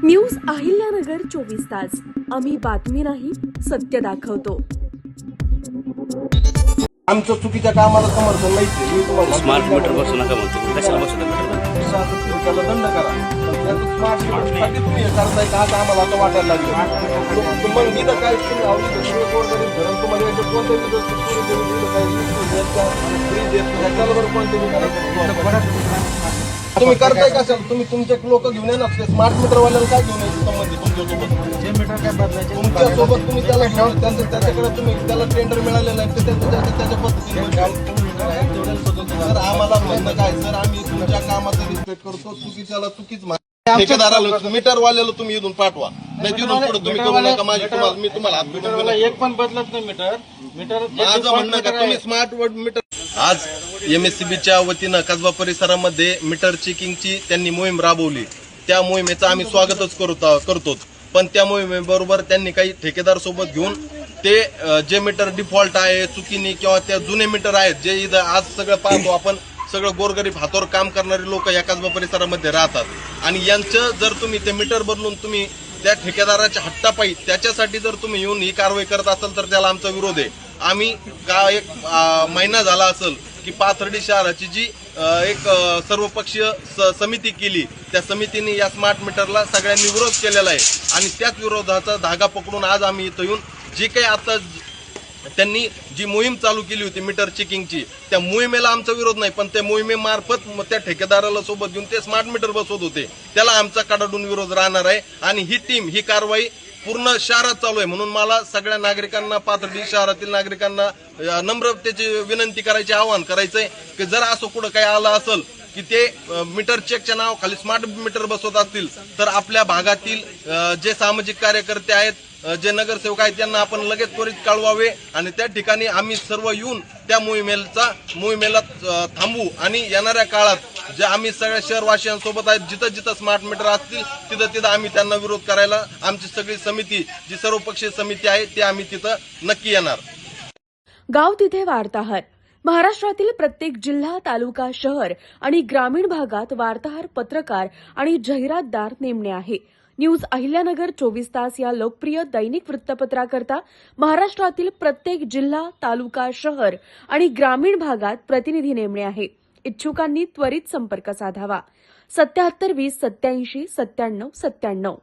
News Ahilyanagar चोवीस तास. आम्ही बातमी नाही सत्य दाखवतो. आमचं चुकीच्या कामाला समर्थन. मी तुम्हाला स्मार्ट मीटर बसू नका म्हणतो. कशाला तुम्ही त्याला दंड करा. पण त्याचं स्मार्ट मीटरसाठी तुम्ही हे करताय का? आता आम्हाला आता वाटायला लागलं. मग इथं काय तुम्ही अहो, इथं तुम्ही गोरगरीब धरण तुम्हाला सुरू काय वीज देत का, फ्री देत का. तुम्ही करताय कशाला तुम्ही तुमचे लोक घेऊन येणार ते स्मार्ट मीटरवाल्याला काय घेऊन यायचं संबंधित तुमच्यासोबत? जे मीटर काय बदलायचे तुमच्यासोबत तुम्ही त्याला घेऊन त्यांचं त्याच्याकडे तुम्ही त्याला टेंडर मिळालेलं आहे ते त्याच्या त्याच्या- त्याच्या पद्धतीने सर आम्हाला म्हणणं काय? सर आम्ही तुमच्या कामाचा रिस्पेक्ट करतो. चुकीच्याला चुकीच मा- ठेकेदाराला मीटर वाल्याला तुम्ही इथून पाठवा. नाही तिथून पुढे तुम्ही करू नका. माझी तुम्हाला मी तुम्हाला हात एक पण बदलत नाही मीटर. मीटर माझं म्हणणं का मीटर तुम्ही स्मार्ट वर्ड मीटर आज एमएससीबीच्या वतीनं कसबा परिसरामध्ये मीटर चेकिंगची त्यांनी मोहीम राबवली. त्या मोहिमेचं आम्ही स्वागतच करत करतो पण त्या मोहिमेबरोबर त्यांनी काही ठेकेदार सोबत घेऊन ते जे मीटर डिफॉल्ट आहे चुकीने किंवा त्या जुने मीटर आहेत जे इथं आज सगळं पाहतो आपण सगळं गोरगरीब हातावर काम करणारे लोक या कसबा परिसरामध्ये राहतात. आणि यांचं जर तुम्ही ते मीटर बदलून तुम्ही त्या ठेकेदाराच्या हट्टापायी त्याच्यासाठी जर तुम्ही येऊन ही कारवाई करत असाल तर त्याला आमचा विरोध आहे. आम्ही का एक महिना झाला असेल की पाथर्डी शहराची जी एक सर्वपक्षीय स- समिती केली त्या समितीने या स्मार्ट मीटरला सगळ्यांनी विरोध केलेला आहे. आणि त्याच विरोधाचा धागा पकडून आज आम्ही इथं येऊन जी काही आता त्यांनी जी मोहीम चालू केली होती मीटर चेकिंगची त्या मोहिमेला आमचा विरोध नाही पण त्या मोहिमेमार्फत त्या ठेकेदाराला सोबत घेऊन ते स्मार्ट मीटर बसवत होते. त्याला आमचा कडाडून विरोध राहणार आहे आणि ही टीम ही कारवाई पूर्ण शहरात चालू आहे. म्हणून मला सगळ्या नागरिकांना पाथर्डी शहरातील नागरिकांना नम्रतेची विनंती करायची आवाहन करायचं आहे की जर असं कुठं काही आलं असेल की ते मीटर चेकच्या नावाखाली स्मार्ट मीटर बसवत असतील तर आपल्या भागातील जे सामाजिक कार्यकर्ते आहेत जे नगरसेवक आहेत त्यांना आपण लगेच त्वरित कळवावे आणि त्या ठिकाणी आम्ही सर्व येऊन त्या मोहिमेचा मोहिमेला थांबू थांबवू आणि येणाऱ्या काळात जे आम्ही सगळ्या शहरवासियांसोबत आहेत जिथं जिथं स्मार्ट मीटर असतील तिथं तिथं आम्ही त्यांना विरोध करायला आमची सगळी समिती जी सर्वपक्षीय समिती आहे ती आम्ही तिथं नक्की येणार. गाव तिथे वार्ताहर. महाराष्ट्रातील प्रत्येक जिल्हा तालुका शहर आणि ग्रामीण भागात वार्ताहर पत्रकार आणि जाहिरातदार नेमणे आहे. न्यूज अहिल्यानगर चोवीस तास या लोकप्रिय दैनिक वृत्तपत्राकरता महाराष्ट्रातील प्रत्येक जिल्हा तालुका शहर आणि ग्रामीण भागात प्रतिनिधी नेमणे आहे. इच्छुकांनी त्वरित संपर्क साधावा. सत्याहत्तर वीस सत्याऐंशी सत्त्याण्णव सत्त्याण्णव.